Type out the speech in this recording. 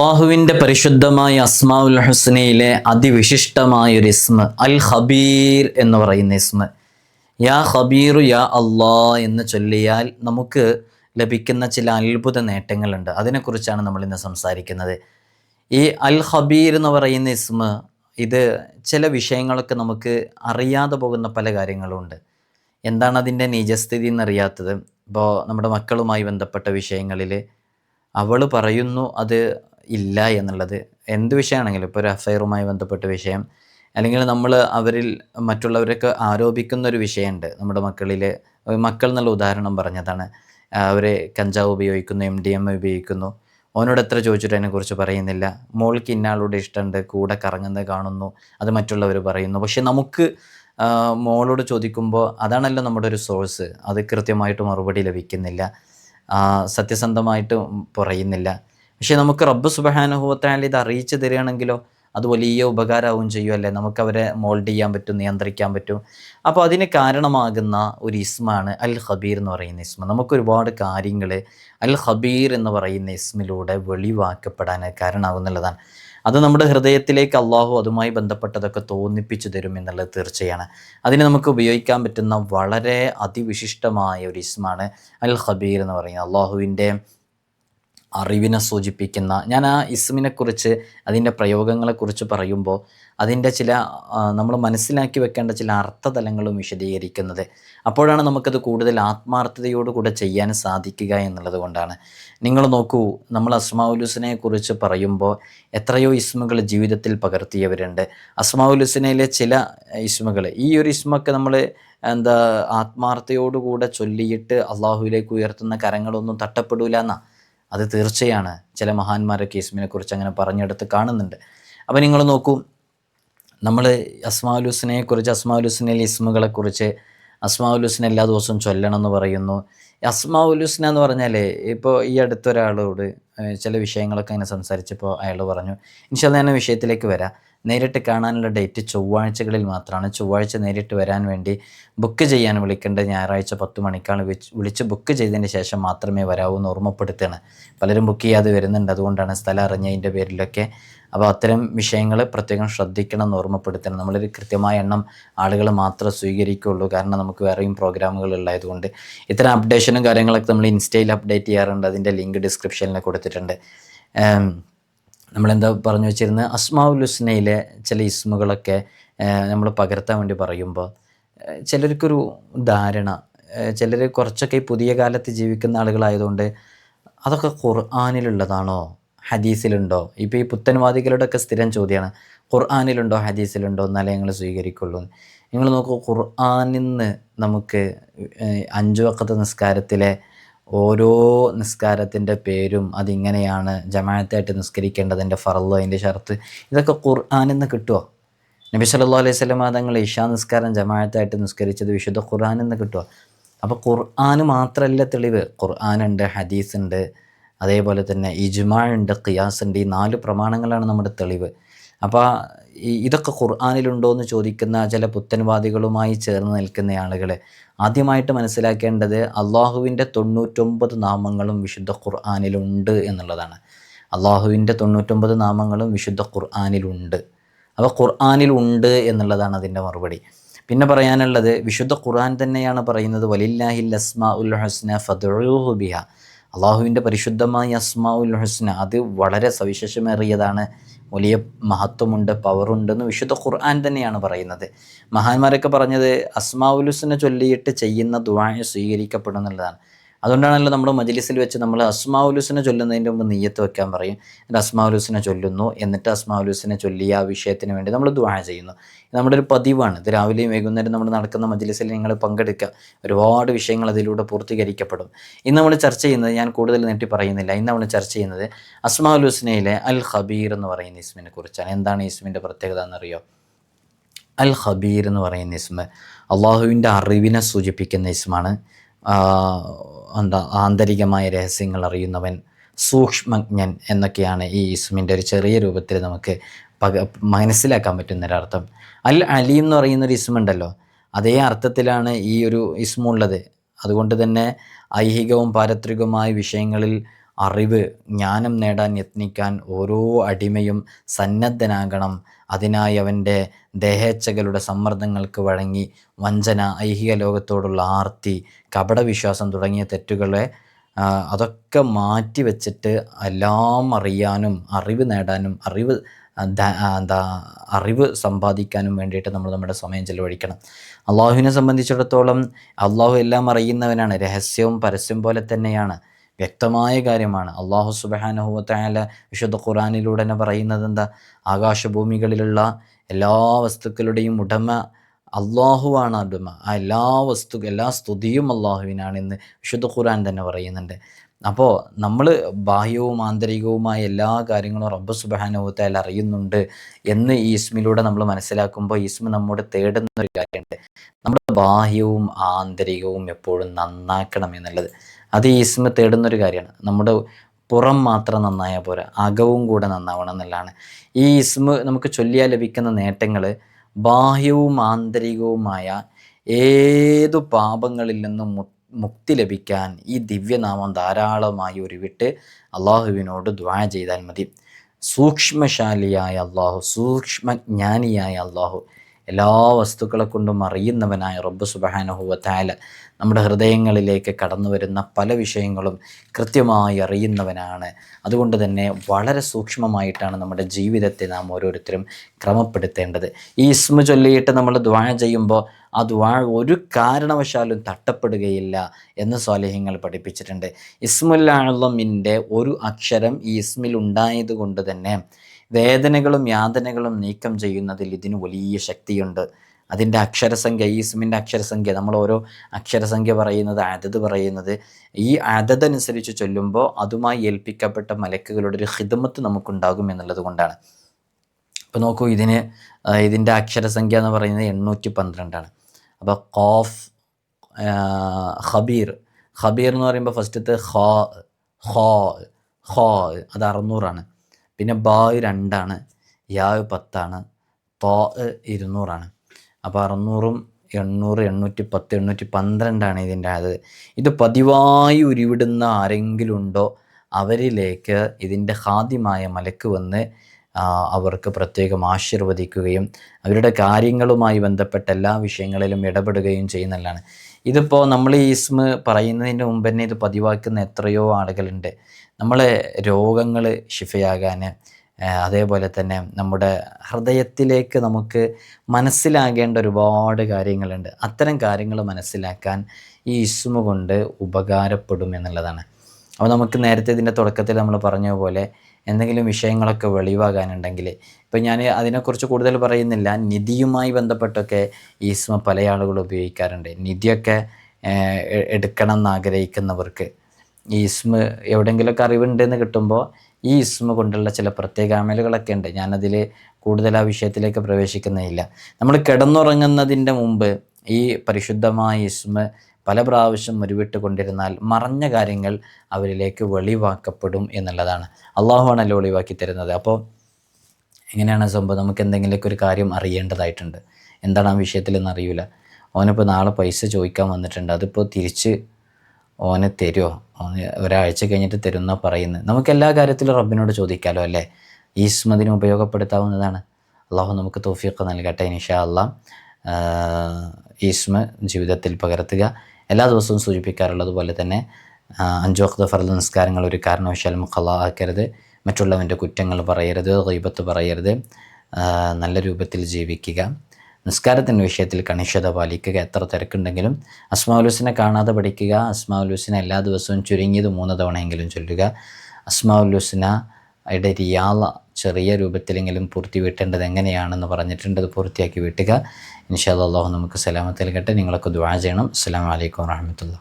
അള്ളാഹുവിന്റെ പരിശുദ്ധമായ അസ്മാഉൽ ഹുസ്നയിലെ അതിവിശിഷ്ടമായ ഒരു ഇസ്മ അൽ ഹബീർ എന്ന് പറയുന്ന ഇസ്മ. യാ ഖബീറു യാ അള്ളാ എന്ന് ചൊല്ലിയാൽ നമുക്ക് ലഭിക്കുന്ന ചില അത്ഭുത നേട്ടങ്ങളുണ്ട്. അതിനെക്കുറിച്ചാണ് നമ്മൾ ഇന്ന് സംസാരിക്കുന്നത്. ഈ അൽ ഹബീർ എന്ന് പറയുന്ന ഇസ്മ ഇത് ചില വിഷയങ്ങളൊക്കെ നമുക്ക് അറിയാതെ പോകുന്ന പല കാര്യങ്ങളുമുണ്ട് എന്താണ് അതിന്റെ നിജസ്ഥിതി എന്നറിയാത്തത്? ഇപ്പോൾ നമ്മുടെ മക്കളുമായി ബന്ധപ്പെട്ട വിഷയങ്ങളിൽ അവൾ പറയുന്നു അത് ഇല്ല എന്നുള്ളത് എന്ത് വിഷയമാണെങ്കിലും ഇപ്പോൾ ഒരു അഫയറുമായി ബന്ധപ്പെട്ട വിഷയം അല്ലെങ്കിൽ നമ്മൾ അവരിൽ മറ്റുള്ളവരൊക്കെ ആരോപിക്കുന്ന ഒരു വിഷയമുണ്ട്. നമ്മുടെ മക്കളിൽ മക്കൾ എന്നുള്ള ഉദാഹരണം പറഞ്ഞതാണ്. അവർ കഞ്ചാവ് ഉപയോഗിക്കുന്നു എം ഡി എം ഉപയോഗിക്കുന്നു. ഓനോട് എത്ര ചോദിച്ചിട്ട് അതിനെക്കുറിച്ച് പറയുന്നില്ല. മോൾക്ക് ഇന്നാളോട് ഇഷ്ടമുണ്ട് കൂടെ കറങ്ങുന്നത് കാണുന്നു അത് മറ്റുള്ളവർ പറയുന്നു. പക്ഷെ നമുക്ക് മോളോട് ചോദിക്കുമ്പോൾ അതാണല്ലോ നമ്മുടെ ഒരു സോഴ്സ് അത് കൃത്യമായിട്ട് മറുപടി ലഭിക്കുന്നില്ല. സത്യസന്ധമായിട്ട് പറയുന്നില്ല. പക്ഷേ നമുക്ക് റബ്ബ് സുബഹാനുഭവത്തായാലും ഇത് അറിയിച്ചു തരികയാണെങ്കിലോ അത് വലിയ ഉപകാരമാവും ചെയ്യുമല്ലേ നമുക്ക് അവരെ മോൾഡ് ചെയ്യാൻ പറ്റും നിയന്ത്രിക്കാൻ പറ്റും. അപ്പോൾ അതിന് കാരണമാകുന്ന ഒരു ഇസ്മാണ് അൽ ഹബീർ എന്ന് പറയുന്ന ഇസ്മ. നമുക്ക് ഒരുപാട് കാര്യങ്ങൾ അൽ ഹബീർ എന്ന് പറയുന്ന ഇസ്മിലൂടെ വെളിവാക്കപ്പെടാൻ കാരണമാകുന്നുള്ളതാണ് അത് നമ്മുടെ ഹൃദയത്തിലേക്ക് അള്ളാഹു അതുമായി ബന്ധപ്പെട്ടതൊക്കെ തോന്നിപ്പിച്ചു തരും എന്നുള്ളത് തീർച്ചയാണ്. അതിന് നമുക്ക് ഉപയോഗിക്കാൻ പറ്റുന്ന വളരെ അതിവിശിഷ്ടമായ ഒരു ഇസ്മാണ് അൽ ഹബീർ എന്ന് പറയുന്നത്. അള്ളാഹുവിന്റെ അറിവിനെ സൂചിപ്പിക്കുന്ന ഞാൻ ആ ഇസ്മിനെക്കുറിച്ച് അതിന്റെ പ്രയോഗങ്ങളെക്കുറിച്ച് പറയുമ്പോൾ അതിന്റെ ചില നമ്മൾ മനസ്സിലാക്കി വെക്കേണ്ട ചില അർത്ഥതലങ്ങളും വിശദീകരിക്കുന്നത്. അപ്പോഴാണ് നമുക്കത് കൂടുതൽ ആത്മാർത്ഥതയോടുകൂടെ ചെയ്യാൻ സാധിക്കുക എന്നുള്ളത് കൊണ്ടാണ്. നിങ്ങൾ നോക്കൂ നമ്മൾ അസ്മാവുലുസിനെ കുറിച്ച് പറയുമ്പോൾ എത്രയോ ഇസ്മുകൾ ജീവിതത്തിൽ പകർത്തിയവരുണ്ട്. അസ്മാവുലുസിനയിലെ ചില ഇസ്മുകൾ ഈ ഒരു ഇസ്മൊക്കെ നമ്മൾ എന്താ ആത്മാർത്ഥയോടുകൂടെ ചൊല്ലിയിട്ട് അള്ളാഹുവിലേക്ക് ഉയർത്തുന്ന കരങ്ങളൊന്നും തട്ടപ്പെടൂല എന്നാ. അത് തീർച്ചയാണ്. ചില മഹാന്മാരൊക്കെ കുറിച്ച് അങ്ങനെ പറഞ്ഞെടുത്ത് കാണുന്നുണ്ട്. അപ്പോൾ നിങ്ങൾ നോക്കൂ നമ്മൾ അസ്മാലുസിനെക്കുറിച്ച് കുറിച്ച് അസ്മാഉലുസിനയിലെ ഇസ്മുകളെക്കുറിച്ച് ഹുസ്ന എല്ലാ ദിവസവും ചൊല്ലണം എന്ന് പറയുന്നു. അസ്മാഉലുസ്ന എന്ന് പറഞ്ഞാൽ ഇപ്പോൾ ഈ അടുത്തൊരാളോട് ചില വിഷയങ്ങളൊക്കെ അങ്ങനെ സംസാരിച്ചപ്പോൾ അയാൾ പറഞ്ഞു ഇൻഷാല്ല ഞാൻ വിഷയത്തിലേക്ക് വരാം. നേരിട്ട് കാണാനുള്ള ഡേറ്റ് ചൊവ്വാഴ്ചകളിൽ മാത്രമാണ്. ചൊവ്വാഴ്ച നേരിട്ട് വരാൻ വേണ്ടി ബുക്ക് ചെയ്യാൻ വിളിക്കേണ്ടത് ഞായറാഴ്ച പത്ത് മണിക്കാണ് വിളിച്ച് ബുക്ക് ചെയ്തതിന് ശേഷം മാത്രമേ വരാവൂ എന്ന് ഓർമ്മപ്പെടുത്തുകയാണ്. പലരും ബുക്ക് ചെയ്യാതെ വരുന്നുണ്ട്. അതുകൊണ്ടാണ് സ്ഥലം അറിഞ്ഞതിന്റെ പേരിലൊക്കെ അപ്പോൾ അത്തരം വിഷയങ്ങൾ പ്രത്യേകം ശ്രദ്ധിക്കണം എന്ന് ഓർമ്മപ്പെടുത്തണം നമ്മളൊരു കൃത്യമായ എണ്ണം ആളുകൾ മാത്രമേ സ്വീകരിക്കുകയുള്ളൂ. കാരണം നമുക്ക് വേറെയും പ്രോഗ്രാമുകൾ ഉള്ളതുകൊണ്ട് ഇത്തരം അപ്ഡേഷനും കാര്യങ്ങളൊക്കെ നമ്മൾ ഇൻസ്റ്റയിൽ അപ്ഡേറ്റ് ചെയ്യാറുണ്ട്. അതിന്റെ ലിങ്ക് ഡിസ്ക്രിപ്ഷനിൽ കൊടുത്തിട്ടുണ്ട്. നമ്മളെന്താ പറഞ്ഞു വെച്ചിരുന്നത് അസ്മാവുലുസ്നയിലെ ചില ഇസ്മുകളൊക്കെ നമ്മൾ പകർത്താൻ വേണ്ടി പറയുമ്പോൾ ചിലർക്കൊരു ധാരണ ചിലർ കുറച്ചൊക്കെ ഈ പുതിയ കാലത്ത് ജീവിക്കുന്ന ആളുകളായതുകൊണ്ട് അതൊക്കെ ഖുർആാനിലുള്ളതാണോ? ഹദീസിലുണ്ടോ? ഇപ്പോൾ ഈ പുത്തൻവാദികളുടെ ഒക്കെ സ്ഥിരം ചോദ്യമാണ് ഖുർആാനിലുണ്ടോ? ഹദീസിലുണ്ടോ? എന്നാലേ ഞങ്ങൾ സ്വീകരിക്കുള്ളൂ. നിങ്ങൾ നോക്കൂ ഖുർആാനിൽ നിന്ന് നമുക്ക് അഞ്ചു വക്കത്തെ നിസ്കാരത്തിലെ ഓരോ നിസ്കാരത്തിന്റെ പേരും അതിങ്ങനെയാണ് ജമാഅത്തായിട്ട് നിസ്കരിക്കേണ്ടതിന്റെ ഫറൽ അതിന്റെ ഷർത്ത് ഇതൊക്കെ ഖുർആാനിൽ നിന്ന് കിട്ടുമോ നബി സല്ലല്ലാഹു അലൈഹി സ്വലം തങ്ങൾ ഇഷാ നിസ്കാരം ജമാഅത്തായിട്ട് നിസ്കരിച്ചത് വിശുദ്ധ ഖുർആാനിൽ നിന്ന് കിട്ടുമോ അപ്പോൾ ഖുർആൻ മാത്രമല്ല തെളിവ്. ഖുർആാനുണ്ട് ഹദീസ് ഉണ്ട് അതേപോലെ തന്നെ ഇജ്മാ ഉണ്ട് ഖിയാസ് ഉണ്ട് ഈ നാല് പ്രമാണങ്ങളാണ് നമ്മുടെ തെളിവ്. അപ്പോൾ ഇതൊക്കെ ഖുർആാനിലുണ്ടോ എന്ന് ചോദിക്കുന്ന ചില പുത്തൻവാദികളുമായി ചേർന്ന് നിൽക്കുന്ന ആളുകൾ ആദ്യമായിട്ട് മനസ്സിലാക്കേണ്ടത് അള്ളാഹുവിന്റെ തൊണ്ണൂറ്റൊമ്പത് നാമങ്ങളും വിശുദ്ധ ഖുർആാനിലുണ്ട് എന്നുള്ളതാണ്. അള്ളാഹുവിന്റെ തൊണ്ണൂറ്റൊമ്പത് നാമങ്ങളും വിശുദ്ധ ഖുർആാനിലുണ്ട്. അപ്പോൾ ഖുർആാനിലുണ്ട് എന്നുള്ളതാണ് അതിന്റെ മറുപടി. പിന്നെ പറയാനുള്ളത് വിശുദ്ധ ഖുർആൻ തന്നെയാണ് പറയുന്നത് വലില്ലാഹിൽ അസ്മാ ഉൽ ഹസ്ന ഫദ്ഉഹു ബിഹ. അള്ളാഹുവിന്റെ പരിശുദ്ധമായ അസ്മാഉൽ ഹുസ്ന അത് വളരെ സവിശേഷമേറിയതാണ്. വലിയ മഹത്വമുണ്ട് പവറുണ്ടെന്ന് വിശുദ്ധ ഖുർആൻ തന്നെയാണ് പറയുന്നത്. മഹാന്മാരൊക്കെ പറഞ്ഞത് അസ്മാഉൽ ഹുസ്നെ ചൊല്ലിയിട്ട് ചെയ്യുന്ന ദുആ സ്വീകരിക്കപ്പെടുന്നുള്ളതാണ് അതുകൊണ്ടാണല്ലോ നമ്മൾ മജ്ലിസിൽ വെച്ച് നമ്മൾ അസ്മാവുലൂസിനെ ചൊല്ലുന്നതിന്റെ മുമ്പ് നെയ്യത്ത് വെക്കാൻ പറയും. എന്നിട്ട് അസ്മാവുലൂസിനെ ചൊല്ലുന്നു. എന്നിട്ട് അസ്മാവുലൂസിനെ ചൊല്ലി ആ വിഷയത്തിന് വേണ്ടി നമ്മൾ ദുആ ചെയ്യുന്നു. നമ്മുടെ ഒരു പതിവാണ്. ഇത് രാവിലെയും വൈകുന്നേരം നമ്മൾ നടക്കുന്ന മജ്ലിസിൽ നിങ്ങൾ പങ്കെടുക്കുക ഒരുപാട് വിഷയങ്ങൾ അതിലൂടെ പൂർത്തീകരിക്കപ്പെടും. ഇന്ന് നമ്മൾ ചർച്ച ചെയ്യുന്നത് ഞാൻ കൂടുതൽ നീട്ടി പറയുന്നില്ല. ഇന്ന് നമ്മൾ ചർച്ച ചെയ്യുന്നത് അസ്മാവുലൂസിനയിലെ അൽ ഖബീർ എന്ന് പറയുന്ന ഇസ്മിനെ കുറിച്ചാണ്. എന്താണ് ഇസ്മിന്റെ പ്രത്യേകത എന്നറിയോ? അൽ ഖബീർ എന്ന് പറയുന്ന ഇസ്മ അള്ളാഹുവിന്റെ അറിവിനെ സൂചിപ്പിക്കുന്ന ഇസ്മാണ്. എന്താ ആന്തരികമായ രഹസ്യങ്ങൾ അറിയുന്നവൻ സൂക്ഷ്മജ്ഞൻ എന്നൊക്കെയാണ് ഈ ഇസ്മിന്റെ ഒരു ചെറിയ രൂപത്തിൽ നമുക്ക് പക മനസ്സിലാക്കാൻ പറ്റുന്ന ഒരർത്ഥം അൽ അലി എന്ന് പറയുന്ന ഒരു ഇസ്മുണ്ടല്ലോ അതേ അർത്ഥത്തിലാണ് ഈ ഒരു ഇസ്മുള്ളത് അതുകൊണ്ട് തന്നെ ഐഹികവും പാരത്രികവുമായ വിഷയങ്ങളിൽ അറിവ് ജ്ഞാനം നേടാൻ യത്നിക്കാൻ ഓരോ അടിമയും സന്നദ്ധനാകണം. അതിനായി അവന്റെ ദേഹേച്ഛകളുടെ സമ്മർദ്ദങ്ങൾക്ക് വഴങ്ങി വഞ്ചന ഐഹിക ലോകത്തോടുള്ള ആർത്തി കപടവിശ്വാസം തുടങ്ങിയ തെറ്റുകളെ അതൊക്കെ മാറ്റി വെച്ചിട്ട് എല്ലാം അറിയാനും അറിവ് നേടാനും അറിവ് എന്താ അറിവ് സമ്പാദിക്കാനും വേണ്ടിയിട്ട് നമ്മൾ നമ്മുടെ സമയം ചെലവഴിക്കണം. അള്ളാഹുവിനെ സംബന്ധിച്ചിടത്തോളം അള്ളാഹു എല്ലാം അറിയുന്നവനാണ്. രഹസ്യവും പരസ്യം പോലെ തന്നെയാണ്. വ്യക്തമായ കാര്യമാണ്. അള്ളാഹു സുബാനഹുവത്തായാല വിശുദ്ധ ഖുറാനിലൂടെ തന്നെ പറയുന്നത് എന്താ ആകാശഭൂമികളിലുള്ള എല്ലാ വസ്തുക്കളുടെയും ഉടമ അള്ളാഹുവാണ് ഉടമ. ആ എല്ലാ വസ്തു എല്ലാ സ്തുതിയും അള്ളാഹുവിനാണ് എന്ന് വിശുദ്ധ ഖുറാൻ തന്നെ പറയുന്നുണ്ട്. അപ്പോൾ നമ്മൾ ബാഹ്യവും ആന്തരികവുമായ എല്ലാ കാര്യങ്ങളും റബ്ബ് സുബാനുഭവത്തായാലും അറിയുന്നുണ്ട് എന്ന് ഈ ഇസ്മിലൂടെ നമ്മൾ മനസ്സിലാക്കുമ്പോൾ ഈസ്മ നമ്മോട് തേടുന്ന ഒരു കാര്യമുണ്ട്. നമ്മുടെ ബാഹ്യവും ആന്തരികവും എപ്പോഴും നന്നാക്കണം എന്നുള്ളത്. അത് ഈസ്മ ഇസ്മ തേടുന്നൊരു കാര്യമാണ്. നമ്മുടെ പുറം മാത്രം നന്നായാൽ പോരാ. അകവും കൂടെ നന്നാവണം എന്നുള്ളതാണ്. ഈ ഇസ്മ നമുക്ക് ചൊല്ലിയാൽ ലഭിക്കുന്ന നേട്ടങ്ങൾ ബാഹ്യവും ആന്തരികവുമായ ഏതു പാപങ്ങളിൽ നിന്നും മുക്തി ലഭിക്കാൻ ഈ ദിവ്യനാമം ധാരാളമായി ഉരുവിട്ട് അള്ളാഹുവിനോട് ദ്വാ ചെയ്താൽ മതി. സൂക്ഷ്മശാലിയായ അള്ളാഹു സൂക്ഷ്മജ്ഞാനിയായ അള്ളാഹു എല്ലാ വസ്തുക്കളെ കൊണ്ടും അറിയുന്നവനായ റബ്ബ് സുബാനഹുവത്തായ നമ്മുടെ ഹൃദയങ്ങളിലേക്ക് കടന്നു വരുന്ന പല വിഷയങ്ങളും കൃത്യമായി അറിയുന്നവനാണ്. അതുകൊണ്ട് തന്നെ വളരെ സൂക്ഷ്മമായിട്ടാണ് നമ്മുടെ ജീവിതത്തെ നാം ഓരോരുത്തരും ക്രമപ്പെടുത്തേണ്ടത്. ഈ ഇസ്മ ചൊല്ലിയിട്ട് നമ്മൾ ദ്വാ ചെയ്യുമ്പോൾ ആ ദ്വാ ഒരു കാരണവശാലും തട്ടപ്പെടുകയില്ല എന്ന് സ്വാലേഹ്യങ്ങൾ പഠിപ്പിച്ചിട്ടുണ്ട്. ഇസ്മുല്ലാളമിന്റെ ഒരു അക്ഷരം ഈ ഇസ്മിൽ ഉണ്ടായത് കൊണ്ട് തന്നെ വേദനകളും യാതനകളും നീക്കം ചെയ്യുന്നതിൽ ഇതിന് വലിയ ശക്തിയുണ്ട്. അതിന്റെ അക്ഷരസംഖ്യ ഈ ഇസ്മിന്റെ അക്ഷരസംഖ്യ നമ്മൾ ഓരോ അക്ഷരസംഖ്യ പറയുന്നത് അതത് പറയുന്നത് ഈ അതതനുസരിച്ച് ചൊല്ലുമ്പോൾ അതുമായി ഏൽപ്പിക്കപ്പെട്ട മലക്കുകളുടെ ഒരു ഹിതമത്ത് നമുക്കുണ്ടാകും എന്നുള്ളത് കൊണ്ടാണ്. അപ്പോൾ നോക്കൂ ഇതിന് ഇതിന്റെ അക്ഷരസംഖ്യ എന്ന് പറയുന്നത് എണ്ണൂറ്റി പന്ത്രണ്ടാണ് അപ്പോൾ ഖോഫ് ഹബീർ ഹബീർ എന്ന് പറയുമ്പോൾ ഫസ്റ്റത്തെ ഹോ ഹോ ഹോ അത് അറുന്നൂറാണ്. പിന്നെ ബായ് രണ്ടാണ് യാവ് പത്താണ് തോ ഇരുന്നൂറാണ്. അപ്പോൾ അറുന്നൂറും എണ്ണൂറ് എണ്ണൂറ്റി പത്ത് എണ്ണൂറ്റി പന്ത്രണ്ടാണ് ഇതിന്റെ അത്. ഇത് പതിവായി ഉരുവിടുന്ന ആരെങ്കിലും ഉണ്ടോ അവരിലേക്ക് ഇതിന്റെ ഹാദ്യമായ മലക്ക് വന്ന് അവർക്ക് പ്രത്യേകം ആശീർവദിക്കുകയും അവരുടെ കാര്യങ്ങളുമായി ബന്ധപ്പെട്ട എല്ലാ വിഷയങ്ങളിലും ഇടപെടുകയും ചെയ്യുന്നതാണ് ഇതിപ്പോൾ നമ്മൾ ഈ ഇസ്മ പറയുന്നതിന് മുമ്പ് തന്നെ ഇത് പതിവാക്കുന്ന എത്രയോ ആളുകളുണ്ട്. നമ്മളെ രോഗങ്ങൾ ശിഫയാകാൻ അതേപോലെ തന്നെ നമ്മുടെ ഹൃദയത്തിലേക്ക് നമുക്ക് മനസ്സിലാകേണ്ട ഒരുപാട് കാര്യങ്ങളുണ്ട്. അത്തരം കാര്യങ്ങൾ മനസ്സിലാക്കാൻ ഈ ഇസ്മ കൊണ്ട് ഉപകാരപ്പെടും എന്നുള്ളതാണ്. അപ്പോൾ നമുക്ക് നേരത്തെ ഇതിന്റെ തുടക്കത്തിൽ നമ്മൾ പറഞ്ഞ പോലെ എന്തെങ്കിലും വിഷയങ്ങളൊക്കെ വെളിവാകാനുണ്ടെങ്കിൽ. ഇപ്പം ഞാൻ അതിനെക്കുറിച്ച് കൂടുതൽ പറയുന്നില്ല. നിധിയുമായി ബന്ധപ്പെട്ടൊക്കെ ഈസ്മ പല ആളുകൾ ഉപയോഗിക്കാറുണ്ട്. നിധിയൊക്കെ എടുക്കണം എന്നാഗ്രഹിക്കുന്നവർക്ക് ഈ ഇസ്മ എവിടെയെങ്കിലുമൊക്കെ അറിവുണ്ടെന്ന് കിട്ടുമ്പോൾ ഈ ഇസ്മ കൊണ്ടുള്ള ചില പ്രത്യേക അമലുകളൊക്കെ ഉണ്ട്. ഞാനതിൽ കൂടുതൽ ആ വിഷയത്തിലേക്ക് പ്രവേശിക്കുന്നില്ല നമ്മൾ കിടന്നുറങ്ങുന്നതിന്റെ മുമ്പ് ഈ പരിശുദ്ധമായ ഇസ്മ പല പ്രാവശ്യം ഉരുവിട്ട് കൊണ്ടിരുന്നാൽ മറഞ്ഞ കാര്യങ്ങൾ അവരിലേക്ക് വെളിവാക്കപ്പെടും എന്നുള്ളതാണ്. അള്ളാഹുവാണല്ലോ ഒളിവാക്കി തരുന്നത്. അപ്പോൾ എങ്ങനെയാണ് സംഭവം? നമുക്ക് എന്തെങ്കിലുമൊക്കെ ഒരു കാര്യം അറിയേണ്ടതായിട്ടുണ്ട്. എന്താണ് ആ വിഷയത്തിൽ എന്ന് അറിയില്ല ഓനിപ്പോൾ നാളെ പൈസ ചോദിക്കാൻ വന്നിട്ടുണ്ട്. അതിപ്പോൾ തിരിച്ച് ഓനെ തരുമോ ഓന് ഒരാഴ്ച കഴിഞ്ഞിട്ട് തരുന്ന പറയുന്നത്. നമുക്ക് എല്ലാ കാര്യത്തിലും റബ്ബിനോട് ചോദിക്കാമല്ലോ അല്ലേ? ഈസ്മതിന് ഉപയോഗപ്പെടുത്താവുന്നതാണ്. അള്ളാഹു നമുക്ക് തോഫിയൊക്കെ നൽകട്ടെ ഇൻഷാ അള്ളാഹ് ഈസ്മ ജീവിതത്തിൽ പകർത്തുക. എല്ലാ ദിവസവും സൂചിപ്പിക്കാറുള്ളത് പോലെ തന്നെ അഞ്ചു വക്ത ഫർദ് നിസ്കാരങ്ങൾ ഒരു കാരണവശാലും ആക്കരുത് മറ്റുള്ളവന്റെ കുറ്റങ്ങൾ പറയരുത് ഗൈബത്ത് പറയരുത്. നല്ല രൂപത്തിൽ ജീവിക്കുക. നിസ്കാരത്തിന്റെ വിഷയത്തിൽ കണിശത പാലിക്കുക. എത്ര തിരക്കുണ്ടെങ്കിലും അസ്മാവുലൂസിനെ കാണാതെ പഠിക്കുക. അസ്മാവുലൂസിനെ എല്ലാ ദിവസവും ചുരുങ്ങിയത് മൂന്ന് തവണയെങ്കിലും ചൊല്ലുക. അസ്മാവുലുസിനയുടെ റിയാള ചെറിയ രൂപത്തിലെങ്കിലും പൂർത്തി വീട്ടേണ്ടത് എങ്ങനെയാണെന്ന് പറഞ്ഞിട്ടുണ്ട് അത് പൂർത്തിയാക്കി വീട്ടുക. ഇൻഷാ അള്ളാഹു നമുക്ക് സലാമത്തിൽ കേട്ടെ നിങ്ങളൊക്കെ ദ്വാ ചെയ്യണം. അസ്സാം വലൈക്കും വാഹമത്തുള്ള